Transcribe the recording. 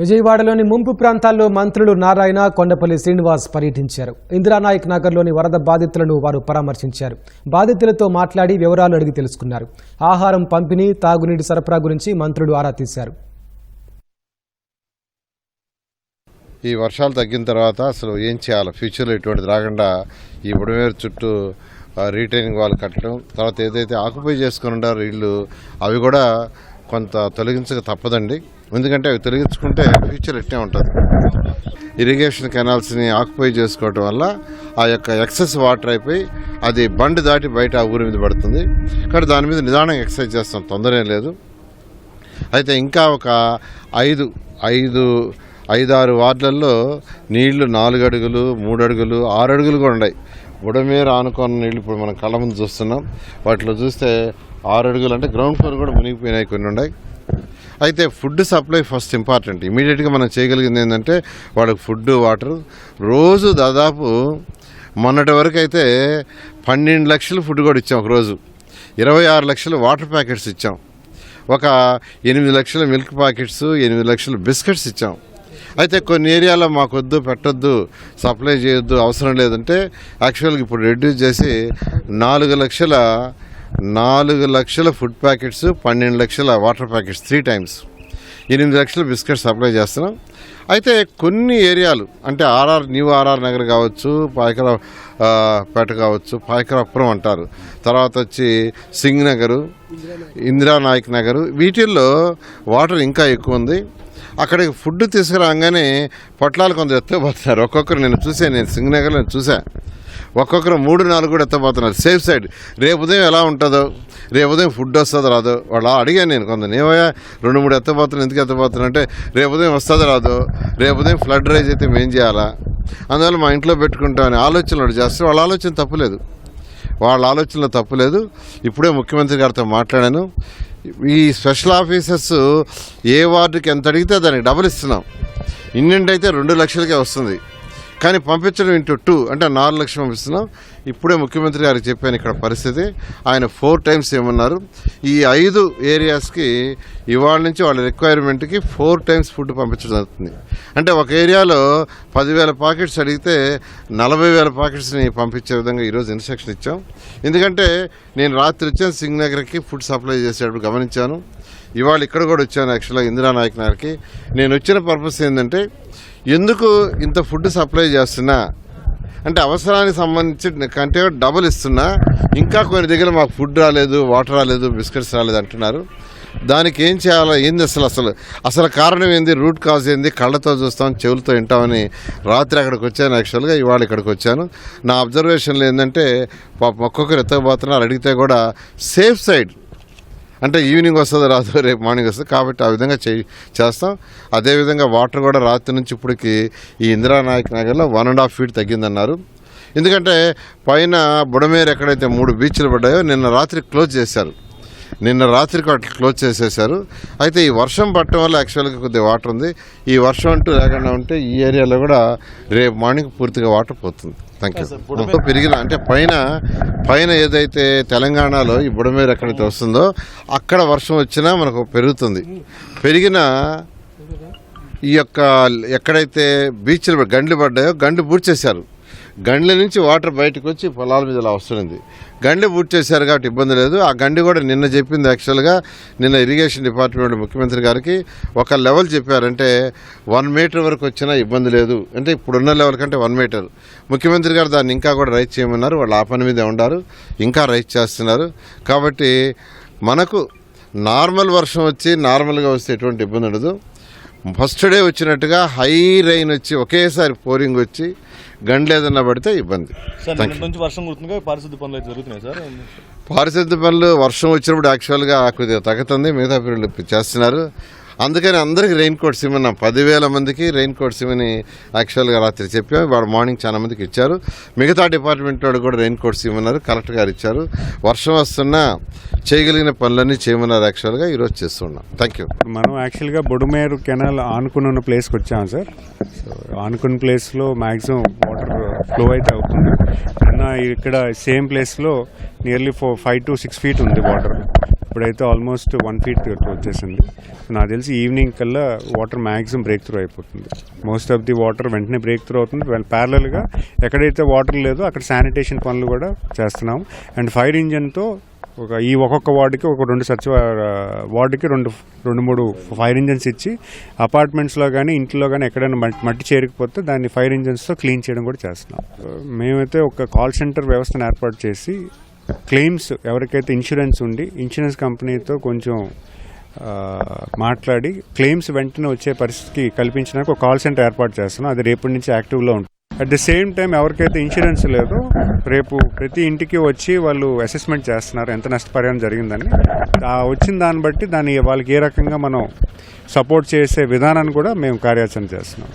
విజయవాడలోని ముంపు ప్రాంతాల్లో మంత్రులు నారాయణ కొండపల్లి శ్రీనివాస్ పర్యటించారు. ఇందిరానాయక్ నగర్లోని వరద బాధితులను వారు పరామర్శించారు. బాధితులతో మాట్లాడి వివరాలు అడిగి తెలుసుకున్నారు. ఆహారం పంపిణీ తాగునీటి సరఫరా గురించి మంత్రులు ఆరా తీశారు. ఈ వర్షాలు తగ్గిన తర్వాత అసలు ఏం చేయాలి? ఫ్యూచర్లో ఇటువంటిది రాకుండా ఈ బుడమేరు చుట్టూ రీటైనింగ్ వాళ్ళు కట్టడం తర్వాత ఏదైతే ఆక్యుపై చేసుకుని ఉండారో ఇళ్ళు అవి కూడా కొంత తొలగించక తప్పదండి. ఎందుకంటే అవి తొలగించుకుంటే ఫ్యూచర్ ఎట్టే ఉంటుంది. ఇరిగేషన్ కెనాల్స్ని ఆక్యుపై చేసుకోవటం వల్ల ఆ యొక్క ఎక్సెస్ వాటర్ అయిపోయి అది బండి దాటి బయట ఆ ఊరి మీద పడుతుంది. కానీ దాని మీద నిదానంగా ఎక్సర్సైజ్ చేస్తాం తొందర లేదు. అయితే ఇంకా ఒక ఐదు ఐదు ఐదారు వార్డులలో నీళ్ళు నాలుగు అడుగులు మూడు అడుగులు ఆరు అడుగులు కూడా ఉన్నాయి. బుడమేర ఆనుకున్న నీళ్ళు ఇప్పుడు మనం కళ్ళ ముందు చూస్తున్నాం. వాటిలో చూస్తే ఆరు అడుగులు అంటే గ్రౌండ్ ఫ్లోర్ కూడా మునిగిపోయినాయి కొన్ని ఉన్నాయి. అయితే ఫుడ్ సప్లై ఫస్ట్ ఇంపార్టెంట్ ఇమీడియట్గా మనం చేయగలిగింది ఏంటంటే వాళ్ళకి ఫుడ్ వాటర్ రోజు దాదాపు మొన్నటి వరకు అయితే పన్నెండు లక్షలు ఫుడ్ కూడా ఇచ్చాం ఒక రోజు ఇరవై ఆరు లక్షలు వాటర్ ప్యాకెట్స్ ఇచ్చాం. ఒక ఎనిమిది లక్షల మిల్క్ ప్యాకెట్స్ ఎనిమిది లక్షల బిస్కెట్స్ ఇచ్చాం. అయితే కొన్ని ఏరియాలో మాకొద్దు పెట్టొద్దు సప్లై చేయొద్దు అవసరం లేదంటే యాక్చువల్గా ఇప్పుడు రెడ్యూస్ చేసి నాలుగు లక్షల నాలుగు లక్షల ఫుడ్ ప్యాకెట్స్ పన్నెండు లక్షల వాటర్ ప్యాకెట్స్ త్రీ టైమ్స్ ఎనిమిది లక్షల బిస్కెట్స్ సప్లై చేస్తున్నాం. అయితే కొన్ని ఏరియాలు అంటే ఆర్ఆర్ న్యూ ఆర్ఆర్ నగర్ కావచ్చు పాయకరా పేట కావచ్చు పాయకరాపురం అంటారు. తర్వాత వచ్చి సింగ్ నగరు ఇందిరానాయక్ నగరు. వీటిల్లో వాటర్ ఇంకా ఎక్కువ ఉంది. అక్కడికి ఫుడ్ తీసుకురాగానే పొట్లాలు కొంత ఎత్తపోతున్నారు ఒక్కొక్కరు నేను చూసాను నేను సింగనగర్లో చూసా ఒక్కొక్కరు మూడు నాలుగు కూడా ఎత్తపోతున్నారు సేఫ్ సైడ్ రేపు ఉదయం ఎలా ఉంటుందో రేపు ఉదయం ఫుడ్ వస్తుందో రాదో. వాళ్ళు అడిగాను నేను కొంత నేవయ్యా రెండు మూడు ఎత్తపోతున్నాను ఎందుకు ఎత్తపోతున్నా అంటే రేపు ఉదయం వస్తుందో రాదో. రేపు ఉదయం ఫ్లడ్ రైజ్ అయితే మేం చేయాలా? అందువల్ల మా ఇంట్లో పెట్టుకుంటామని ఆలోచనలు చేస్తే వాళ్ళ ఆలోచన తప్పులేదు. వాళ్ళ ఆలోచనలో తప్పులేదు. ఇప్పుడే ముఖ్యమంత్రి గారితో మాట్లాడాను. ఈ స్పెషల్ ఆఫీసర్స్ ఏ వార్డుకి ఎంత అడిగితే దానికి డబుల్ ఇస్తున్నాం. ఇండియన్ అయితే రెండు లక్షలకే వస్తుంది. కానీ పంపించడం ఇంటూ టూ అంటే నాలుగు లక్షలు పంపిస్తున్నాం. ఇప్పుడే ముఖ్యమంత్రి గారికి చెప్పాను ఇక్కడ పరిస్థితి. ఆయన ఫోర్ టైమ్స్ ఏమన్నారు? ఈ ఐదు ఏరియాస్కి ఇవాళ నుంచి వాళ్ళ రిక్వైర్మెంట్కి ఫోర్ టైమ్స్ ఫుడ్ పంపించడం జరుగుతుంది. అంటే ఒక ఏరియాలో పదివేల పాకెట్స్ అడిగితే నలభై వేల పాకెట్స్ని పంపించే విధంగా ఈరోజు ఇన్స్ట్రక్షన్ ఇచ్చాం. ఎందుకంటే నేను రాత్రి వచ్చాను సింగ్ నగర్కి ఫుడ్ సప్లై చేసేటప్పుడు గమనించాను. ఇవాళ ఇక్కడ కూడా వచ్చాను యాక్చువల్గా ఇందిరానాయక్ నగర్కి నేను వచ్చిన పర్పస్ ఏంటంటే ఎందుకు ఇంత ఫుడ్ సప్లై చేస్తున్నా? అంటే అవసరానికి సంబంధించి కంటే డబుల్ ఇస్తున్నా. ఇంకా కొన్ని దగ్గర మాకు ఫుడ్ రాలేదు వాటర్ రాలేదు బిస్కెట్స్ రాలేదు అంటున్నారు. దానికి ఏం చేయాలో ఏంది అసలు అసలు అసలు కారణం ఏంది? రూట్ కాజ్ ఏంది? కళ్ళతో చూస్తాం చెవులతో వింటామని రాత్రి అక్కడికి వచ్చాను యాక్చువల్గా ఇవాళ ఇక్కడికి వచ్చాను. నా అబ్జర్వేషన్లో ఏంటంటే పాపం ఒక్కొక్కరు ఎత్తకపోతున్నారు అడిగితే కూడా సేఫ్ సైడ్ అంటే ఈవినింగ్ వస్తుంది రాదు రేపు మార్నింగ్ వస్తుంది కాబట్టి ఆ విధంగా చే చేస్తాం. అదేవిధంగా వాటర్ కూడా రాత్రి నుంచి ఇప్పటికి ఈ ఇందిరానాయక్ నగర్లో వన్ అండ్ హాఫ్ ఫీట్ తగ్గిందన్నారు. ఎందుకంటే పైన బుడమేరు ఎక్కడైతే మూడు బీచ్లు పడ్డాయో నిన్న రాత్రి క్లోజ్ చేశారు. నిన్న రాత్రికి వాటిని క్లోజ్ చేసేశారు. అయితే ఈ వర్షం పట్టడం వల్ల యాక్చువల్గా కొద్దిగా వాటర్ ఉంది. ఈ వర్షం అంటూ లేకుండా ఉంటే ఈ ఏరియాలో కూడా రేపు మార్నింగ్ పూర్తిగా వాటర్ పోతుంది. థ్యాంక్ యూ పెరిగిన అంటే పైన పైన ఏదైతే తెలంగాణలో ఈ బుడమేరు ఎక్కడైతే వస్తుందో అక్కడ వర్షం వచ్చినా మనకు పెరుగుతుంది. పెరిగిన ఈ యొక్క ఎక్కడైతే బీచ్లు గండ్లు పడ్డాయో గండ్లు పూడ్చేశారు. గండ్ల నుంచి వాటర్ బయటకు వచ్చి పొలాల మీద వస్తుంది గండి పూర్తి చేశారు కాబట్టి ఇబ్బంది లేదు. ఆ గండి కూడా నిన్న చెప్పింది యాక్చువల్గా నిన్న ఇరిగేషన్ డిపార్ట్మెంట్ ముఖ్యమంత్రి గారికి ఒక లెవెల్ చెప్పారంటే వన్ మీటర్ వరకు వచ్చినా ఇబ్బంది లేదు. అంటే ఇప్పుడున్న లెవెల్ కంటే వన్ మీటర్ ముఖ్యమంత్రి గారు దాన్ని ఇంకా కూడా రైట్ చేయమన్నారు. వాళ్ళు ఆ పని మీదే ఉండారు. ఇంకా రైట్ చేస్తున్నారు. కాబట్టి మనకు నార్మల్ వర్షం వచ్చి నార్మల్గా వస్తే ఎటువంటి ఇబ్బంది ఉండదు. ఫస్ట్ డే వచ్చినట్టుగా హై రైన్ వచ్చి ఒకేసారి పోరింగ్ వచ్చి గండ్లు ఏదన్నా పడితే ఇబ్బంది. నుంచి వర్షం కుడుతుందిగా పారిశుద్ధ్య పనులు అయితే జరుగుతున్నాయి సార్? పారిశుద్ధ్య పనులు వర్షం వచ్చినప్పుడు యాక్చువల్గా కొద్దిగా తగ్గుతుంది మిగతా పీరియడ్లు చేస్తున్నారు. అందుకని అందరికీ రెయిన్ కోట్స్ ఇవ్వన్నాం పదివేల మందికి రెయిన్ కోట్స్ ఇవ్వని యాక్చువల్గా రాత్రి చెప్పాం. వాడు మార్నింగ్ చాలా మందికి ఇచ్చారు. మిగతా డిపార్ట్మెంట్ వాడు కూడా రెయిన్ కోట్స్ ఇవ్వమన్నారు కలెక్టర్ గారు ఇచ్చారు. వర్షం వస్తున్నా చేయగలిగిన పనులన్నీ చేయమన్నారు యాక్చువల్గా ఈరోజు చేస్తున్నాం. థ్యాంక్ యూ మనం యాక్చువల్గా బొడుమేరు కెనాల్ ఆనుకుని ఉన్న ప్లేస్కి వచ్చాం సార్. ఆనుకున్న ప్లేస్లో మ్యాక్సిమం వాటర్ ఫ్లో అయితే అవుతుంది. నిన్న ఇక్కడ సేమ్ ప్లేస్లో nearly four five to six feet ఉంది వాటర్ ఇప్పుడైతే ఆల్మోస్ట్ వన్ ఫీట్ వచ్చేసింది. నాకు తెలిసి ఈవినింగ్ కల్లా వాటర్ మ్యాక్సిమం బ్రేక్ త్రూ అయిపోతుంది. మోస్ట్ ఆఫ్ ది వాటర్ వెంటనే బ్రేక్ త్రూ అవుతుంది. ప్యారలల్గా ఎక్కడైతే వాటర్ లేదో అక్కడ శానిటేషన్ పనులు కూడా చేస్తున్నాం. అండ్ ఫైర్ ఇంజన్తో ఒక ఈ ఒక్కొక్క వార్డుకి ఒక రెండు సచివ వార్డుకి రెండు రెండు మూడు ఫైర్ ఇంజన్స్ ఇచ్చి అపార్ట్మెంట్స్లో కానీ ఇంట్లో కానీ ఎక్కడైనా మట్టి మట్టి చేరికపోతే దాన్ని ఫైర్ ఇంజన్స్తో క్లీన్ చేయడం కూడా చేస్తున్నాం. మేమైతే ఒక కాల్ సెంటర్ వ్యవస్థను ఏర్పాటు చేసి క్లెయిమ్స్ ఎవరికైతే ఇన్సూరెన్స్ ఉండి ఇన్సూరెన్స్ కంపెనీతో కొంచెం మాట్లాడి క్లెయిమ్స్ వెంటనే వచ్చే పరిస్థితికి కల్పించడానికి ఒక కాల్ సెంటర్ ఏర్పాటు చేస్తున్నాం. అది రేపటి నుంచి యాక్టివ్లో ఉంటుంది. అట్ ద సేమ్ టైం ఎవరికైతే ఇన్సూరెన్స్ లేదో రేపు ప్రతి ఇంటికి వచ్చి వాళ్ళు అసెస్మెంట్ చేస్తున్నారు ఎంత నష్టపరిహారం జరిగిందని. వచ్చిన దాన్ని బట్టి దాన్ని వాళ్ళకి ఏ రకంగా మనం సపోర్ట్ చేసే విధానాన్ని కూడా మేము కార్యాచరణ చేస్తున్నాం.